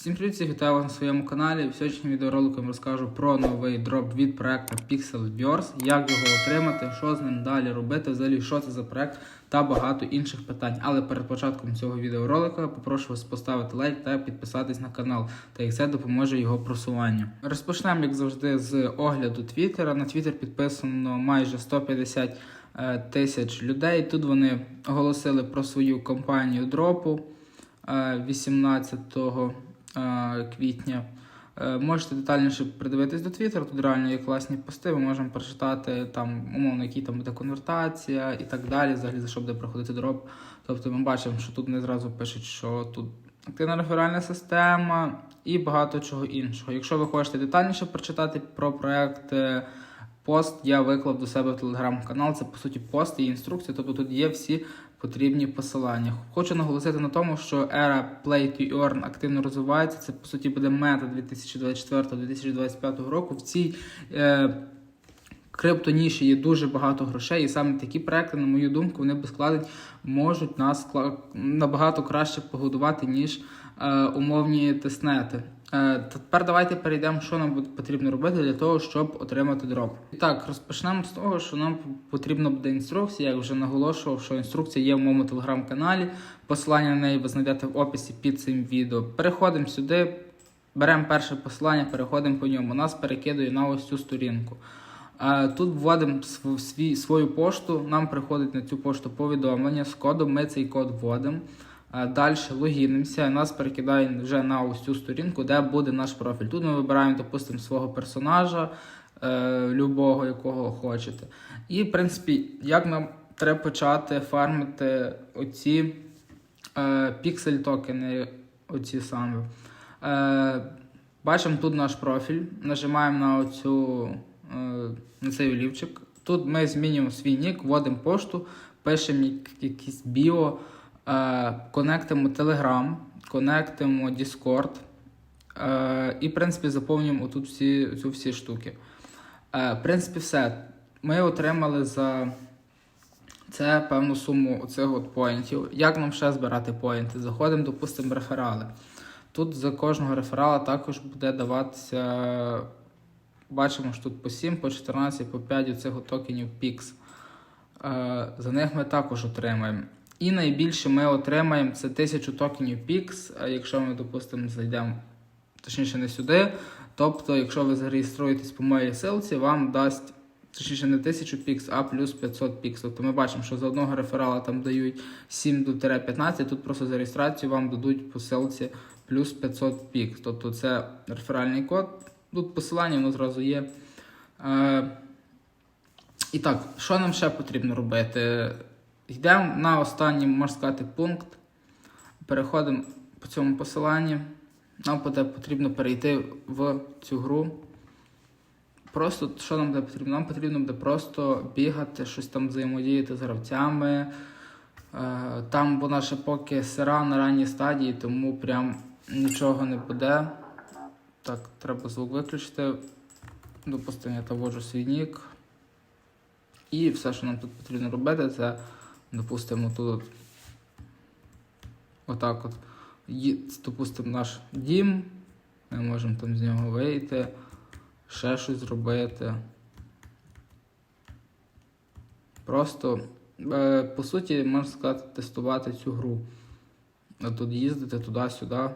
Всім привіт, вітаю вас на своєму каналі. В сьогоднішньому відеоролику я розкажу про новий дроп від проекту Pixelverse, як його отримати, що з ним далі робити, взагалі що це за проект та багато інших питань. Але перед початком цього відеоролика попрошу вас поставити лайк та підписатись на канал, та як це допоможе його просуванню. Розпочнемо, як завжди, з огляду Твіттера. На Твіттер підписано майже 150 е, тисяч людей. Тут вони оголосили про свою кампанію дропу. е, 18 е, квітня. Е, Можете детальніше придивитись до Твіттера, тут реально є класні пости, ми можемо прочитати там, умовно, які там буде конвертація і так далі, взагалі за що буде проходити дроп. Тобто ми бачимо, що тут не зразу пишуть, що тут активна реферальна система і багато чого іншого. Якщо ви хочете детальніше прочитати про проект, е, пост я виклав до себе в телеграм-канал. Це по суті пост і інструкції, тобто тут є всі потрібні посилання. Хочу наголосити на тому, що ера Play to Earn активно розвивається. Це по суті буде мета 2024-2025 року. В цій е, криптоніші є дуже багато грошей, і саме такі проекти, на мою думку, вони без вкладень можуть нас набагато краще погодувати, ніж е, умовні тестнети. Е, тепер давайте перейдемо, що нам потрібно робити для того, щоб отримати дроп. І так, розпочнемо з того, що нам потрібна буде інструкція. Я вже наголошував, що інструкція є в моєму телеграм-каналі. Посилання на неї ви знайдете в описі під цим відео. Переходимо сюди, беремо перше посилання, переходимо по ньому. Нас перекидує на ось цю сторінку. Тут вводимо свій, свою пошту, нам приходить на цю пошту повідомлення з кодом, ми цей код вводимо. Далі логінимося, нас перекидає вже на ось цю сторінку, де буде наш профіль. Тут ми вибираємо, допустимо, свого персонажа, е, любого, якого хочете. І, в принципі, як нам треба почати фармити оці е, піксель токени, оці саме. Е, бачимо тут наш профіль, нажимаємо на оцю, на цей олівчик. Тут ми змінюємо свій нік, вводимо пошту, пишемо як- якийсь біо, е, конектимо Telegram, конектимо Discord. Е, і, в принципі, заповнюємо отут всі, цю всі штуки. Е, в принципі, все. Ми отримали за це певну суму оцих от поінтів. Як нам ще збирати поінти? Заходимо, допустимо, реферали. Тут за кожного реферала також буде даватися. Бачимо, що тут по 7, по 14, по 5 оцих токенів PIX. Е, За них ми також отримаємо. І найбільше ми отримаємо це 1000 токенів PIX, а якщо ми, допустимо, зайдемо, точніше не сюди. Тобто, якщо ви зареєструєтесь по моїй ссылці, вам дасть точніше не 1000 PIX, а плюс 500 PIX. Тобто ми бачимо, що за одного реферала там дають 7 до 15, тут просто за реєстрацію вам дадуть по ссылці плюс 500 PIX. Тобто це реферальний код. Тут посилання воно зразу є. Е, і так, що нам ще потрібно робити? Йдемо на останній, можна сказати, пункт. Переходимо по цьому посиланні. Нам буде потрібно перейти в цю гру. Просто що нам буде потрібно? Нам потрібно буде просто бігати, щось там взаємодіяти з гравцями. Е, Там вона ще поки сира на ранній стадії, тому прям нічого не буде. Так, треба звук виключити. Допустимо, я там вводжу свій нік. І все, що нам тут потрібно робити, це, допустимо, тут отак от. Допустимо, наш дім. Ми можемо там з нього вийти, ще щось зробити. Просто, е, по суті, можна сказати, тестувати цю гру. Тут їздити туди-сюди.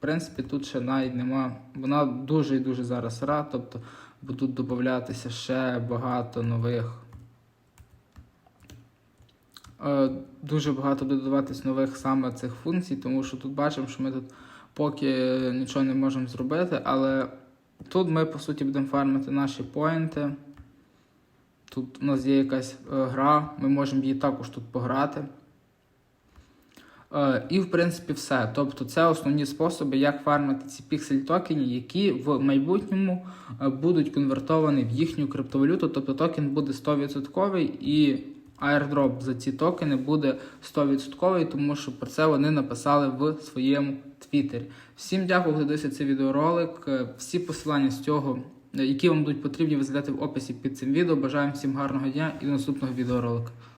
Принципі, тут ще навіть нема. Вона дуже і дуже зараз сира, тобто будуть додатися ще багато нових. Е, Дуже багато додаватись нових саме цих функцій, тому що тут бачимо, що ми тут поки нічого не можемо зробити, але тут ми по суті будемо фармити наші поінти. Тут у нас є якась е, гра, ми можемо її також тут пограти. Е, І, в принципі, все. Тобто, це основні способи, як фармити ці піксель токені, які в майбутньому е, будуть конвертовані в їхню криптовалюту. Тобто токен буде 100% і airdrop за ці токени буде 100%, тому що про це вони написали в своєму твіттері. Всім дякую, хто дивився цей відеоролик. Е, Всі посилання з цього, які вам будуть потрібні, ви знайдете в описі під цим відео. Бажаю всім гарного дня і до наступного відеоролика.